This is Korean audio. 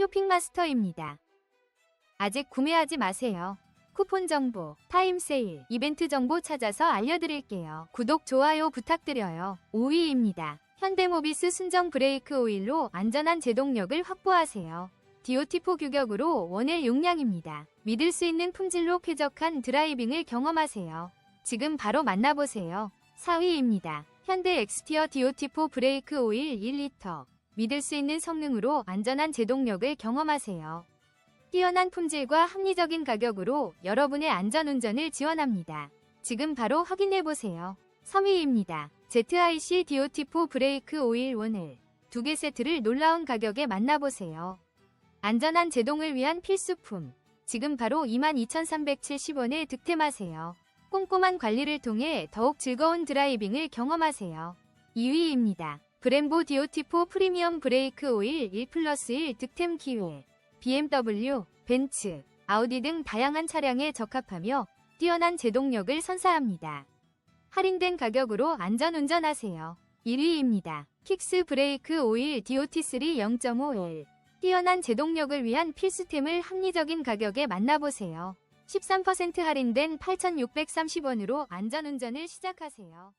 쇼핑마스터입니다. 아직 구매하지 마세요. 쿠폰 정보, 타임 세일, 이벤트 정보 찾아서 알려드릴게요. 구독, 좋아요 부탁드려요. 5위입니다. 현대모비스 순정 브레이크 오일로 안전한 제동력을 확보하세요. DOT4 규격으로 원엘 용량입니다. 믿을 수 있는 품질로 쾌적한 드라이빙을 경험하세요. 지금 바로 만나보세요. 4위입니다. 현대 엑스티어 DOT4 브레이크 오일 1리터. 믿을 수 있는 성능으로 안전한 제동력을 경험하세요. 뛰어난 품질과 합리적인 가격으로 여러분의 안전운전을 지원합니다. 지금 바로 확인해보세요. 3위입니다. ZIC DOT4 브레이크 오일 원을 두개 세트를 놀라운 가격에 만나보세요. 안전한 제동을 위한 필수품. 지금 바로 22,370원에 득템하세요. 꼼꼼한 관리를 통해 더욱 즐거운 드라이빙을 경험하세요. 2위입니다. 브렘보 DOT4 프리미엄 브레이크 오일 1 플러스 1 득템 기회. BMW, 벤츠, 아우디 등 다양한 차량에 적합하며 뛰어난 제동력을 선사합니다. 할인된 가격으로 안전 운전하세요. 1위입니다. 킥스 브레이크 오일 DOT3 0.5L. 뛰어난 제동력을 위한 필수템을 합리적인 가격에 만나보세요. 13% 할인된 8,630원으로 안전운전을 시작하세요.